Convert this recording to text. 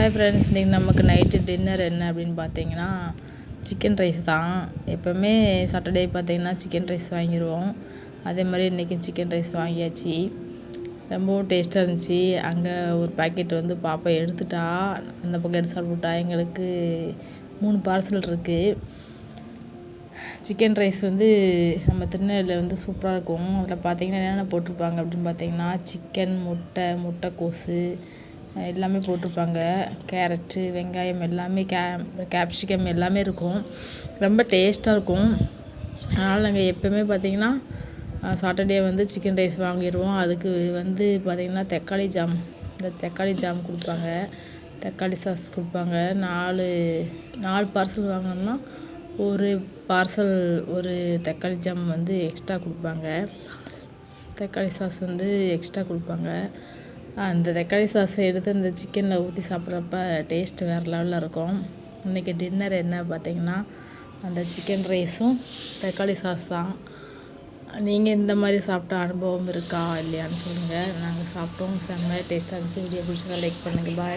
Hi friends இன்றைக்கி நமக்கு night dinner என்ன அப்படின்னு பார்த்தீங்கன்னா சிக்கன் ரைஸ் தான். எப்போவுமே சாட்டர்டே பார்த்தீங்கன்னா சிக்கன் ரைஸ் வாங்கிடுவோம் அதே மாதிரி இன்றைக்கி சிக்கன் ரைஸ் வாங்கியாச்சு. ரொம்பவும் டேஸ்ட்டாக இருந்துச்சு. அங்கே ஒரு பாக்கெட் வந்து பாப்பா எடுத்துட்டா அந்த பக்கம் எடுத்து சாப்பிட்டுட்டா. எங்களுக்கு மூணு பார்சல் இருக்குது சிக்கன் ரைஸ் வந்து நம்ம திருநெல்வேலியில் வந்து சூப்பராக இருக்கும். அதில் பார்த்தீங்கன்னா என்னென்ன போட்டிருப்பாங்க அப்படின்னு பார்த்தீங்கன்னா சிக்கன் முட்டை முட்டைக்கோசு எல்லாமே போட்டிருப்பாங்க. கேரட்டு வெங்காயம் எல்லாமே கே கேப்சிகம் எல்லாமே இருக்கும். ரொம்ப டேஸ்ட்டாக இருக்கும். அதனால் நாங்கள் எப்போயுமே பார்த்திங்கன்னா சாட்டர்டே வந்து சிக்கன் ரைஸ் வாங்கிடுவோம் அதுக்கு வந்து பார்த்திங்கன்னா தக்காளி ஜாம் இந்த தக்காளி ஜாம் கொடுப்பாங்க. தக்காளி சாஸ் கொடுப்பாங்க. நாலு நாலு பார்சல் வாங்கினோம்னா ஒரு பார்சல் ஒரு தக்காளி ஜாம் வந்து எக்ஸ்ட்ரா கொடுப்பாங்க. தக்காளி சாஸ் வந்து எக்ஸ்ட்ரா கொடுப்பாங்க. அந்த தக்காளி சாஸை எடுத்து அந்த சிக்கனில் ஊற்றி சாப்பிட்றப்ப டேஸ்ட் வேறு லெவலில் இருக்கும். இன்றைக்கி டின்னர் என்ன பார்த்தீங்கன்னா அந்த சிக்கன் ரைஸும் தக்காளி சாஸ் தான். நீங்கள் இந்த மாதிரி சாப்பிட்ட அனுபவம் இருக்கா இல்லையான்னு சொல்லுங்கள் நாங்கள் சாப்பிட்டோம். செம்மையாக டேஸ்ட்டாக இருந்துச்சு. வீடியோ பிடிச்சதா லைக் பண்ணுங்கள் பாய்